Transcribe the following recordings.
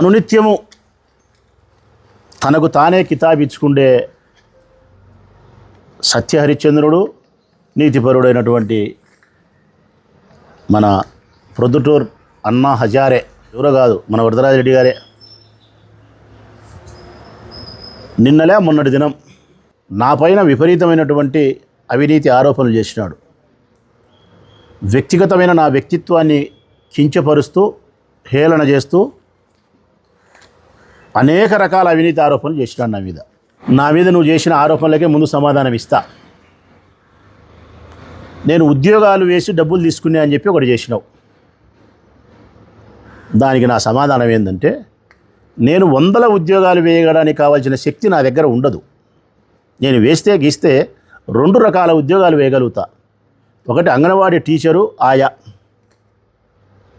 అనునిత్యము. తనకు తానే కితాబిచ్చుకుండే సత్యహరిశ్చంద్రుడు నీతిపరుడైనటువంటి మన ప్రొద్దుటూర్ అన్నా హజారే ఎవరో కాదు మన వరదరాజరెడ్డి గారే. నిన్నలే మొన్నటి దినం నా పైన విపరీతమైనటువంటి అవినీతి ఆరోపణలు చేసినాడు. వ్యక్తిగతమైన నా వ్యక్తిత్వాన్ని కించపరుస్తూ హేళన చేస్తూ అనేక రకాల అవినీతి ఆరోపణలు చేసినాడు నా మీద. నా మీద నువ్వు చేసిన ఆరోపణలకే ముందు సమాధానం ఇస్తా. నేను ఉద్యోగాలు వేసి డబ్బులు తీసుకునే అని చెప్పి ఒకటి చేసినావు. దానికి నా సమాధానం ఏంటంటే నేను వందల ఉద్యోగాలు వేయడానికి కావాల్సిన శక్తి నా దగ్గర ఉండదు. నేను వేస్తే గీస్తే రెండు రకాల ఉద్యోగాలు వేయగలుగుతా. ఒకటి అంగన్వాడీ టీచరు ఆయా.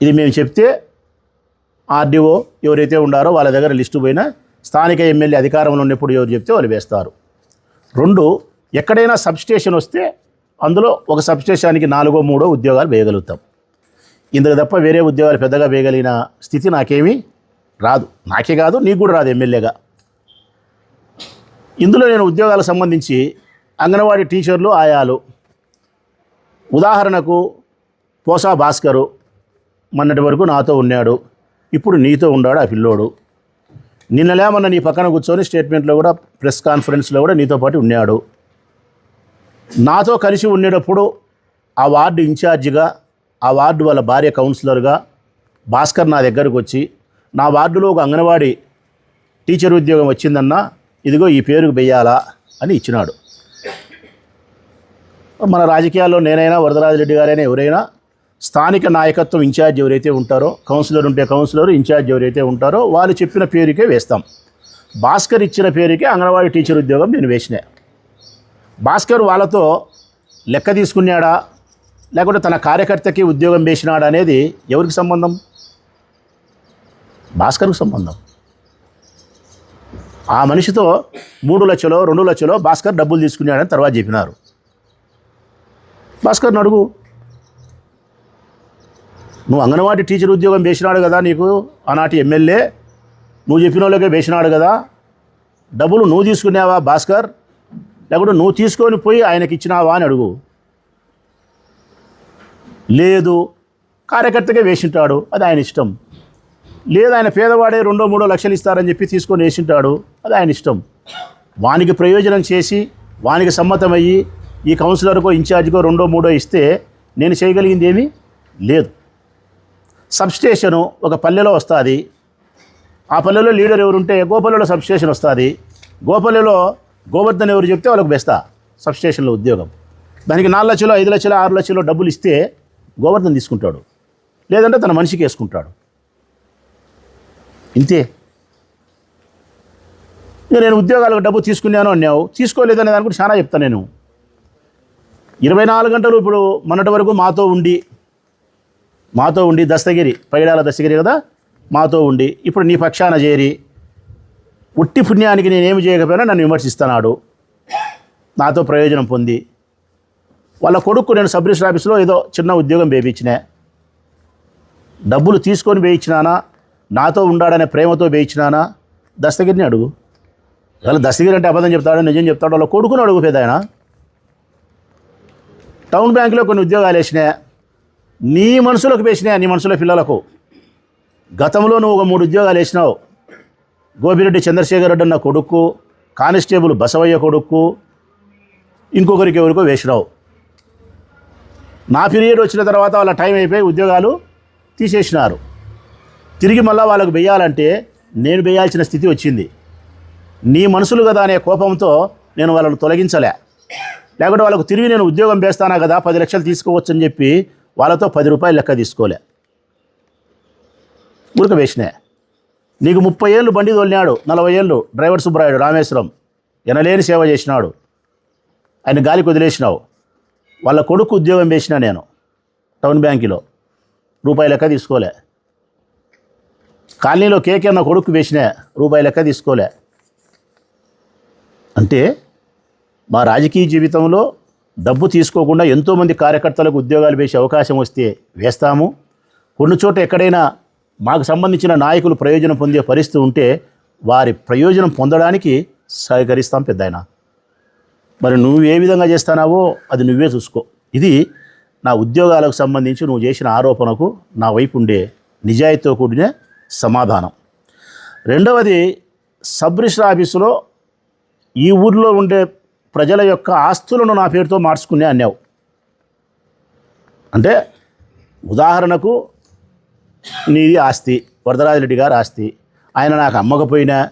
ఇది మేము చెప్తే ఆర్డీఓ ఎవరైతే ఉండారో వాళ్ళ దగ్గర లిస్టు పోయినా స్థానిక ఎమ్మెల్యే అధికారంలో ఉన్నప్పుడు ఎవరు చెప్తే వాళ్ళు వేస్తారు. రెండు ఎక్కడైనా సబ్స్టేషన్ వస్తే అందులో ఒక సబ్స్టేషన్కి నాలుగో మూడో ఉద్యోగాలు వేయగలుగుతాం. ఇందుకు తప్ప వేరే ఉద్యోగాలు పెద్దగా వేయగలిగిన స్థితి నాకేమీ రాదు. నాకే కాదు నీకు కూడా రాదు ఎమ్మెల్యేగా. ఇందులో నేను ఉద్యోగాలకు సంబంధించి అంగన్వాడీ టీచర్లు ఆయాలు. ఉదాహరణకు పోసా భాస్కరు మొన్నటి వరకు నాతో ఉన్నాడు. ఇప్పుడు నీతో ఉన్నాడు ఆ పిల్లోడు? నిన్నలేమన్నా నీ పక్కన కూర్చొని స్టేట్మెంట్లో కూడా ప్రెస్ కాన్ఫరెన్స్లో కూడా నీతో పాటు ఉన్నాడు. నాతో కలిసి ఉండేటప్పుడు ఆ వార్డు ఇన్ఛార్జిగా ఆ వార్డు వాళ్ళ భార్య కౌన్సిలర్గా భాస్కర్ నా దగ్గరకు వచ్చి నా వార్డులో ఒక అంగన్వాడీ టీచర్ ఉద్యోగం వచ్చిందన్నా ఇదిగో ఈ పేరుకు వెయ్యాలా అని ఇచ్చినాడు. మన రాజకీయాల్లో నేనైనా వరదరాజరెడ్డి గారైనా ఎవరైనా స్థానిక నాయకత్వం ఇన్ఛార్జ్ ఎవరైతే ఉంటారో కౌన్సిలర్ ఉంటే కౌన్సిలర్ ఇన్ఛార్జ్ ఎవరైతే ఉంటారో వాళ్ళు చెప్పిన పేరుకే వేస్తాం. భాస్కర్ ఇచ్చిన పేరుకే అంగన్వాడీ టీచర్ ఉద్యోగం నేను వేసిన. భాస్కర్ వాళ్ళతో లెక్క తీసుకున్నాడా? లేకుంటే తన కార్యకర్తకి ఉద్యోగం వేసినాడా అనేది ఎవరికి సంబంధం? భాస్కర్కు సంబంధం. ఆ మనిషితో మూడు లక్షలో రెండు లక్షలో భాస్కర్ డబ్బులు తీసుకున్నాడని తర్వాత చెప్పినారు. భాస్కర్ అడుగు. నువ్వు అంగన్వాడీ టీచర్ ఉద్యోగం వేసినాడు కదా నీకు ఆనాటి ఎమ్మెల్యే. నువ్వు చెప్పిన వాళ్ళకే వేసినాడు కదా. డబ్బులు నువ్వు తీసుకున్నావా భాస్కర్? లేకుంటే నువ్వు తీసుకొని పోయి ఆయనకి ఇచ్చినావా అని అడుగు. లేదు. కార్యకర్తగా వేసింటాడు. అది ఆయన ఇష్టం. లేదు ఆయన పేదవాడే రెండో మూడో లక్షలు ఇస్తారని చెప్పి తీసుకొని వేసింటాడు. అది ఆయన ఇష్టం. వానికి ప్రయోజనం చేసి వానికి సమ్మతమయ్యి ఈ కౌన్సిలర్కో ఇన్ఛార్జ్కో రెండో మూడో ఇస్తే నేను చేయగలిగింది ఏమీ? లేదు. సబ్స్టేషను ఒక పల్లెలో వస్తుంది. ఆ పల్లెలో లీడర్ ఎవరుంటే గోపల్లెలో సబ్స్టేషన్ వస్తుంది. గోపల్లెలో గోవర్ధన్ ఎవరు చెప్తే వాళ్ళకి బెస్తా సబ్స్టేషన్లో ఉద్యోగం. దానికి నాలుగు లక్షలు ఐదు లక్షలు ఆరు లక్షలు డబ్బులు ఇస్తే గోవర్ధన్ తీసుకుంటాడు. లేదంటే తన మనిషికి వేసుకుంటాడు. ఇంతే. ఇక నేను ఉద్యోగాలకు డబ్బు తీసుకున్నాను అన్నావు. తీసుకోలేదనే దాని గురించి చాలా చెప్తాను నేను. ఇరవై నాలుగు గంటలు ఇప్పుడు మొన్నటి వరకు మాతో ఉండి మాతో ఉండి దస్తగిరి పైడాల దస్తగిరి కదా? మాతో ఉండి. ఇప్పుడు నీ పక్షాన చేరి ఉట్టి పుణ్యానికి నేనేమి చేయకపోయినా నన్ను విమర్శిస్తున్నాడు. నాతో ప్రయోజనం పొంది. వాళ్ళ కొడుకు నేను సబ్ రిజిస్టర్ ఆఫీస్లో ఏదో చిన్న ఉద్యోగం వేయించినా. డబ్బులు తీసుకొని వేయించినానా? నాతో ఉండాడనే ప్రేమతో వేయించినానా? దస్తగిరిని అడుగు. వాళ్ళ దస్తగిరి అంటే అబద్ధం చెప్తాడో నిజం చెప్తాడో వాళ్ళ కొడుకుని అడుగు పెద్ద ఆయన టౌన్ బ్యాంకులో కొన్ని ఉద్యోగాలు వేసినాయి నీ మనసులోకి వేసినా నీ మనసులో పిల్లలకు. గతంలో నువ్వు ఒక మూడు ఉద్యోగాలు వేసినావు. గోపిరెడ్డి చంద్రశేఖర్ రెడ్డి అన్న కొడుకు కానిస్టేబుల్ బసవయ్య కొడుకు ఇంకొకరికి ఎవరికో వేసినావు. నా పీరియడ్ వచ్చిన తర్వాత వాళ్ళ టైం అయిపోయి ఉద్యోగాలు తీసేసినారు. తిరిగి మళ్ళీ వాళ్ళకు వేయాలంటే నేను వేయాల్సిన స్థితి వచ్చింది. నీ మనసులు కదా అనే కోపంతో నేను వాళ్ళను తొలగించలే. లేకుంటే వాళ్ళకు తిరిగి నేను ఉద్యోగం వేస్తానా కదా? పది లక్షలు తీసుకోవచ్చని చెప్పి వాళ్ళతో పది రూపాయలు లెక్క తీసుకోలే. ఊరిక వేసినా. నీకు ముప్పై ఏళ్ళు బండి తోలినాడు నలభై ఏళ్ళు డ్రైవర్ సుబ్బరాయుడు రామేశ్వరం ఎనలేని సేవ చేసినాడు. ఆయన గాలికి వదిలేసినావు. వాళ్ళ కొడుకు ఉద్యోగం వేసినా నేను టౌన్ బ్యాంకులో. రూపాయి లెక్క తీసుకోలే. కాలనీలో కేకే అన్న కొడుకు వేసినా రూపాయి లెక్క తీసుకోలే. అంటే మా రాజకీయ జీవితంలో డబ్బు తీసుకోకుండా ఎంతోమంది కార్యకర్తలకు ఉద్యోగాలు వేసే అవకాశం వస్తే వేస్తాము. కొన్ని చోట ఎక్కడైనా మాకు సంబంధించిన నాయకులు ప్రయోజనం పొందే పరిస్థితి ఉంటే వారి ప్రయోజనం పొందడానికి సహకరిస్తాం పెద్దాయన. మరి నువ్వు ఏ విధంగా చేస్తానావో అది నువ్వే చూసుకో. ఇది నా ఉద్యోగాలకు సంబంధించి నువ్వు చేసిన ఆరోపణకు నా వైపు ఉండే నిజాయితీతో కూడిన సమాధానం. రెండవది సబ్ రిజిస్టర్ ఆఫీసులో ఈ ఊర్లో ఉండే ప్రజల యొక్క ఆస్తులను నా పేరుతో మార్చుకునే అన్నావు. అంటే ఉదాహరణకు నీది ఆస్తి వరదరాజరెడ్డి గారి ఆస్తి. ఆయన నాకు అమ్మకపోయినా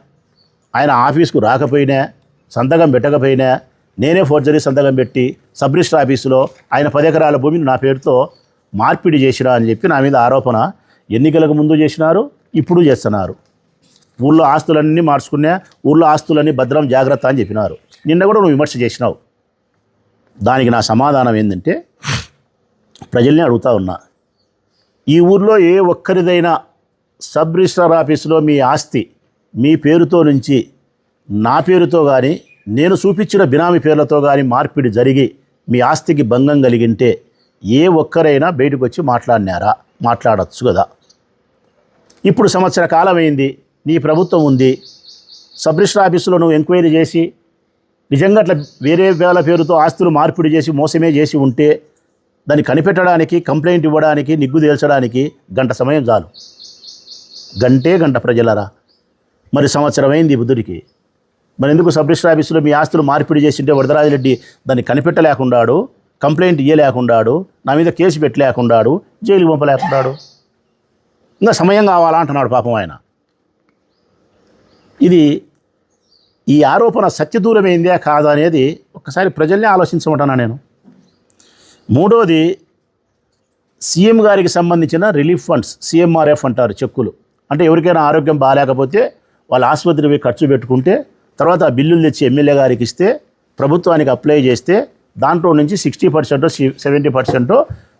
ఆయన ఆఫీస్కు రాకపోయినా సంతకం పెట్టకపోయినా నేనే ఫోర్జరీ సంతకం పెట్టి సబ్ రిజిస్టర్ ఆఫీసులో ఆయన పది ఎకరాల భూమిని నా పేరుతో మార్పిడి చేసిరా అని చెప్పి నా మీద ఆరోపణ ఎన్నికలకు ముందు చేసినారు ఇప్పుడు చేస్తున్నారు. ఊళ్ళో ఆస్తులన్నీ మార్చుకునే ఊళ్ళో ఆస్తులన్నీ భద్రం జాగ్రత్త అని చెప్పినారు. నిన్న కూడా నువ్వు విమర్శ చేసినావు. దానికి నా సమాధానం ఏంటంటే ప్రజల్ని అడుగుతా ఉన్నా. ఈ ఊర్లో ఏ ఒక్కరిదైనా సబ్ రిజిస్ట్రార్ ఆఫీసులో మీ ఆస్తి మీ పేరుతో నుంచి నా పేరుతో కానీ నేను చూపించిన బినామీ పేర్లతో కానీ మార్పిడి జరిగి మీ ఆస్తికి భంగం కలిగింటే ఏ ఒక్కరైనా బయటకు వచ్చి మాట్లాడినారా? మాట్లాడచ్చు కదా. ఇప్పుడు సంవత్సర కాలం అయింది నీ ప్రభుత్వం ఉంది. సబ్ రిజిస్టర్ ఆఫీసులో నువ్వు ఎంక్వైరీ చేసి నిజంగా అట్లా వేరే వేల పేరుతో ఆస్తులు మార్పిడి చేసి మోసమే చేసి ఉంటే దాన్ని కనిపెట్టడానికి కంప్లైంట్ ఇవ్వడానికి నిగ్గు తేల్చడానికి గంట సమయం చాలు. గంటే గంట ప్రజలరా. మరి సంవత్సరం అయింది బుద్ధుడికి. మరి ఎందుకు సబ్ రిజిస్టర్ ఆఫీసులో మీ ఆస్తులు మార్పిడి చేసింటే వరదరాజిరెడ్డి దాన్ని కనిపెట్టలేకుండాడు కంప్లైంట్ ఇయ్యలేకుండాడు నా మీద కేసు పెట్టలేకుండాడు జైలు పంపలేకుండాడు? ఇంకా సమయం కావాలా అంటున్నాడు పాపం ఆయన. ఇది ఈ ఆరోపణ సత్యదూరమైందే కాదా అనేది ఒక్కసారి ప్రజల్ని ఆలోచించమంటున్నా నేను? మూడోది సీఎం గారికి సంబంధించిన రిలీఫ్ ఫండ్స్ సీఎంఆర్ఎఫ్ అంటారు చెక్కులు. అంటే ఎవరికైనా ఆరోగ్యం బాగాలేకపోతే వాళ్ళ ఆసుపత్రి పోయి ఖర్చు పెట్టుకుంటే తర్వాత ఆ బిల్లులు తెచ్చి ఎమ్మెల్యే గారికి ఇస్తే ప్రభుత్వానికి అప్లై చేస్తే దాంట్లో నుంచి sixty percent seventy percent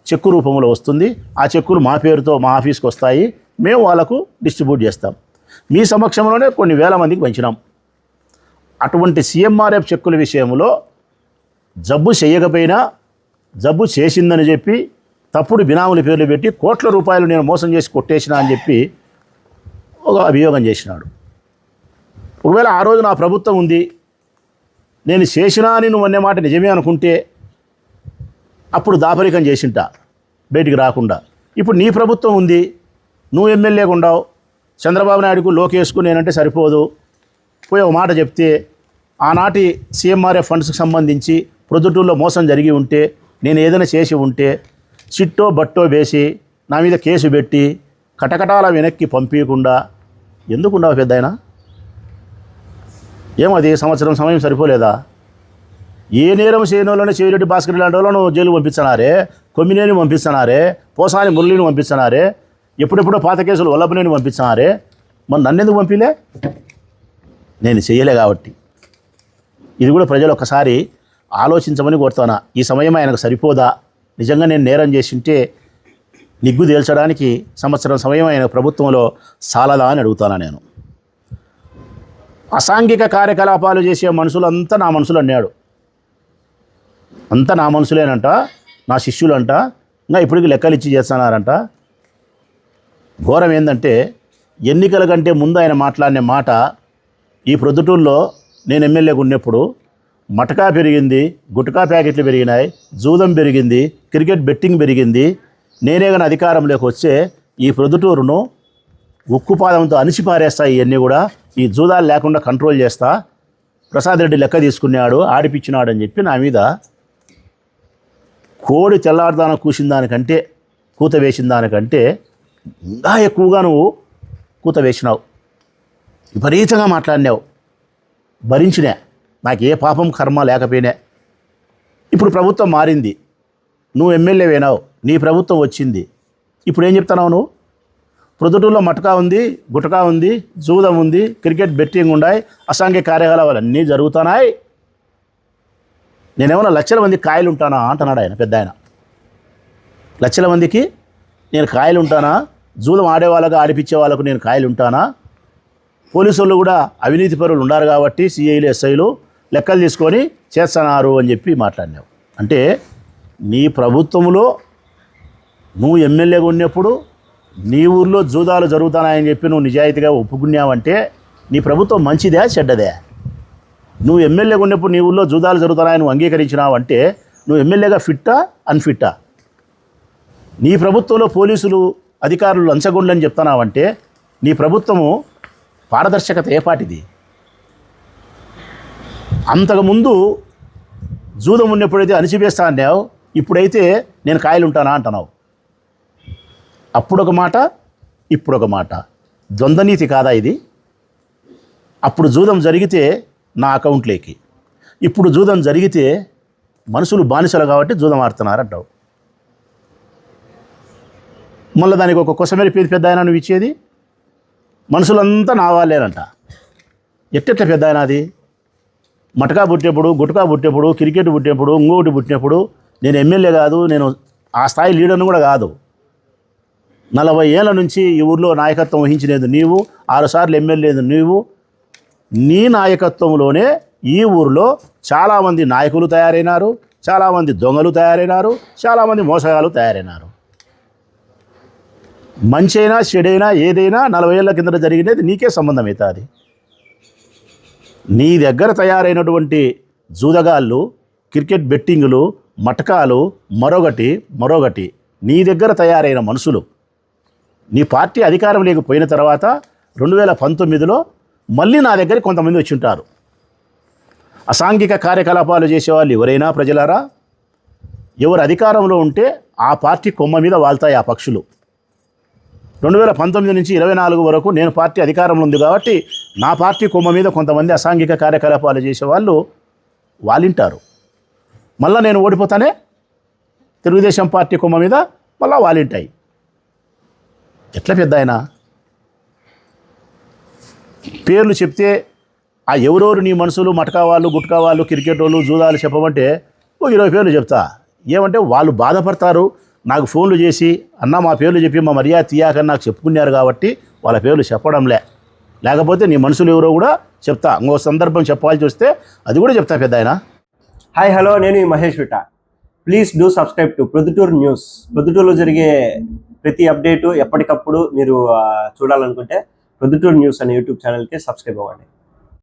cheque రూపంలో వస్తుంది. ఆ చెక్కులు మా పేరుతో మా ఆఫీస్కి వస్తాయి. మేము వాళ్ళకు డిస్ట్రిబ్యూట్ చేస్తాం. మీ సమక్షంలోనే కొన్ని వేల మందికి పంచినాం. అటువంటి సీఎంఆర్ఎఫ్ చెక్కుల విషయంలో జబ్బు చేయకపోయినా జబ్బు చేసిందని చెప్పి తప్పుడు బినాముల పేర్లు పెట్టి కోట్ల రూపాయలు నేను మోసం చేసి కొట్టేసిన అని చెప్పి ఒక అభియోగం చేసినాడు. ఒకవేళ ఆ రోజు నా ప్రభుత్వం ఉంది నేను చేసినా అని నువ్వు అనే మాట నిజమే అనుకుంటే అప్పుడు దాపరికం చేసింట బయటికి రాకుండా. ఇప్పుడు నీ ప్రభుత్వం ఉంది నువ్వు ఎమ్మెల్యేగా ఉండవు చంద్రబాబు నాయుడుకు లోకేష్కు నేనంటే సరిపోదు పోయి ఒక మాట చెప్తే ఆనాటి సీఎంఆర్ఎఫ్ ఫండ్స్కి సంబంధించి ప్రొద్దుటూరులో మోసం జరిగి ఉంటే నేను ఏదైనా చేసి ఉంటే చిట్టో బట్టో వేసి నా మీద కేసు పెట్టి కటకటాల వెనక్కి పంపించకుండా ఎందుకుండవు పెద్ద ఆయన ఏమది సంవత్సరం సమయం సరిపోలేదా? ఏ నేరం చేయనోళ్ళని చెవిరెడ్డి భాస్కర్ లాంటి వాళ్ళను జైలు పంపిస్తున్నారే కొమ్మినేని పంపిస్తున్నారే పోసాని మురళిని పంపిస్తున్నారే ఎప్పుడెప్పుడో పాత కేసులు వల్లభనేని పంపిస్తున్నారే మరి నన్ను ఎందుకు పంపిలే? నేను చేయలే కాబట్టి. ఇది కూడా ప్రజలు ఒకసారి ఆలోచించమని కోరుతానా ఈ సమయం ఆయనకు సరిపోదా? నిజంగా నేను నేరం చేసింటే నిగ్గు తేల్చడానికి సంవత్సరం సమయం ఆయన ప్రభుత్వంలో సాలదా అని అడుగుతానా నేను. అసాంఘిక కార్యకలాపాలు చేసే మనుషులంతా నా మనుషులు అన్నాడు. అంతా నా మనుషులేనంట నా శిష్యులంట ఇంకా ఇప్పటికి లెక్కలు ఇచ్చి చేస్తున్నారంట. ఘోరం ఏంటంటే ఎన్నికల కంటే ముందు ఆయన మాట్లాడిన మాట ఈ ప్రొద్దుటూరులో నేను ఎమ్మెల్యేగా ఉన్నప్పుడు మటకా పెరిగింది గుటకా ప్యాకెట్లు పెరిగినాయి జూదం పెరిగింది క్రికెట్ బెట్టింగ్ పెరిగింది. నేనే కానీ అధికారంలోకి వచ్చే ఈ ప్రొద్దుటూరును ఉక్కుపాదంతో అణిచిపారేస్తాయి ఇవన్నీ కూడా ఈ జూదాలు లేకుండా కంట్రోల్ చేస్తా. ప్రసాద్ రెడ్డి లెక్క తీసుకున్నాడు ఆడిపించినాడు అని చెప్పి నా మీద కోడి తెల్లారుదాన కూసిన దానికంటే కూత వేసిన దానికంటే ఇంకా ఎక్కువగా నువ్వు కూత వేసినావు. విపరీతంగా మాట్లాడినావు. భరించినా. నాకు ఏ పాపం కర్మ లేకపోయినా. ఇప్పుడు ప్రభుత్వం మారింది. నువ్వు ఎమ్మెల్యే వేనావు నీ ప్రభుత్వం వచ్చింది. ఇప్పుడు ఏం చెప్తున్నావు నువ్వు? ప్రొద్దుటూరులో మటకా ఉంది గుటకా ఉంది జూదం ఉంది క్రికెట్ బెట్టింగ్ ఉన్నాయి అసాంఘ్య కార్యకలాపాలు అన్నీ జరుగుతున్నాయి. నేనేమన్నా లక్షల మంది కాయలు ఉంటానా అంటున్నాడు ఆయన పెద్ద ఆయన. లక్షల మందికి నేను కాయలు ఉంటానా? జూదం ఆడే వాళ్ళకు ఆడిపించే వాళ్ళకు నేను కాయలు ఉంటానా? పోలీసు వాళ్ళు కూడా అవినీతి పరులు ఉన్నారు కాబట్టి సిఐలు ఎస్ఐలు లెక్కలు తీసుకొని చేస్తున్నారు అని చెప్పి మాట్లాడినావు. అంటే నీ ప్రభుత్వంలో నువ్వు ఎమ్మెల్యేగా ఉన్నప్పుడు నీ ఊర్లో జూదాలు జరుగుతున్నాయని చెప్పి నువ్వు నిజాయితీగా ఒప్పుకున్నావంటే నీ ప్రభుత్వం మంచిదా చెడ్డదే? నువ్వు ఎమ్మెల్యేగా ఉన్నప్పుడు నీ ఊళ్ళో జూదాలు జరుగుతున్నాయని నువ్వు అంగీకరించినావంటే నువ్వు ఎమ్మెల్యేగా ఫిట్టా అన్ఫిట్టా? నీ ప్రభుత్వంలో పోలీసులు అధికారులు లంచగొండని చెప్తున్నావంటే నీ ప్రభుత్వము పారదర్శకత ఏపాటిది అంతకుముందు జూదం ఉన్నప్పుడైతే అణిచివేస్తా అన్నావు ఇప్పుడైతే నేను కాయలుంటానా అంటున్నావు. అప్పుడొక మాట ఇప్పుడొక మాట. ద్వంద్వనీతి కాదా ఇది? అప్పుడు జూదం జరిగితే నా అకౌంట్లోకి. ఇప్పుడు జూదం జరిగితే మనుషులు బానిసలు కాబట్టి జూదం ఆడుతున్నారు అంటావు. మళ్ళీ దానికి ఒక కొసమేరి పేరు పెద్ద ఆయన నువ్వు ఇచ్చేది? మనుషులంతా నా వాళ్ళేనంట. ఎట్టెట్ల పెద్ద ఆయన అది? మటకా పుట్టినప్పుడు గుట్కా పుట్టినప్పుడు క్రికెట్ పుట్టినప్పుడు ఇంకొకటి పుట్టినప్పుడు నేను ఎమ్మెల్యే కాదు నేను ఆ స్థాయి లీడర్ని కూడా కాదు. నలభై ఏళ్ళ నుంచి ఈ ఊర్లో నాయకత్వం వహించినది నీవు ఆరుసార్లు ఎమ్మెల్యేది నీవు. నీ నాయకత్వంలోనే ఈ ఊరిలో చాలామంది నాయకులు తయారైనారు చాలామంది దొంగలు తయారైనారు చాలామంది మోసగాళ్ళు తయారైనారు. మంచి అయినా చెడైనా ఏదైనా నలభై ఏళ్ళ కింద జరిగినది నీకే సంబంధం అవుతుంది. నీ దగ్గర తయారైనటువంటి జూదగాళ్ళు క్రికెట్ బెట్టింగులు మటకాలు మరొకటి మరొకటి నీ దగ్గర తయారైన మనుషులు. నీ పార్టీ అధికారం లేకపోయిన తర్వాత రెండు వేల పంతొమ్మిదిలో మళ్ళీ నా దగ్గర కొంతమంది వచ్చి ఉంటారు అసాంఘిక కార్యకలాపాలు చేసేవాళ్ళు ఎవరైనా ప్రజలారా? ఎవరు అధికారంలో ఉంటే ఆ పార్టీ కొమ్మ మీద వాళ్తాయి ఆ పక్షులు. రెండు వేల పంతొమ్మిది నుంచి ఇరవై నాలుగు వరకు నేను పార్టీ అధికారంలో ఉంది కాబట్టి నా పార్టీ కొమ్మ మీద కొంతమంది అసాంఘిక కార్యకలాపాలు చేసేవాళ్ళు వాలింటారు. మళ్ళీ నేను ఓడిపోతానే తెలుగుదేశం పార్టీ కొమ్మ మీద మళ్ళీ వాలింటాయి. ఎట్లా పెద్ద ఆయన? పేర్లు చెప్తే ఆ ఎవరెవరు నీ మనసులు మటకా వాళ్ళు గుట్కా వాళ్ళు క్రికెట్ వాళ్ళు జూదాలు చెప్పమంటే ఓ ఇరవై పేర్లు చెప్తా. ఏమంటే వాళ్ళు బాధపడతారు నాకు ఫోన్లు చేసి అన్న మా పేర్లు చెప్పి మా మర్యాద తీయాకని నాకు చెప్పుకున్నారు కాబట్టి వాళ్ళ పేర్లు చెప్పడంలే. లేకపోతే నీ మనుషులు ఎవరో కూడా చెప్తా. ఇంకో సందర్భం చెప్పాల్సి వస్తే అది కూడా చెప్తా పెద్ద ఆయన హాయ్ హలో నేను ఈ Mahesh విట. Please do subscribe to Proddatur news. ప్రొద్దుటూరులో జరిగే ప్రతి అప్డేటు ఎప్పటికప్పుడు మీరు చూడాలనుకుంటే ప్రొద్దుటూరు న్యూస్ అనే యూట్యూబ్ ఛానల్కి సబ్స్క్రైబ్ అవ్వండి.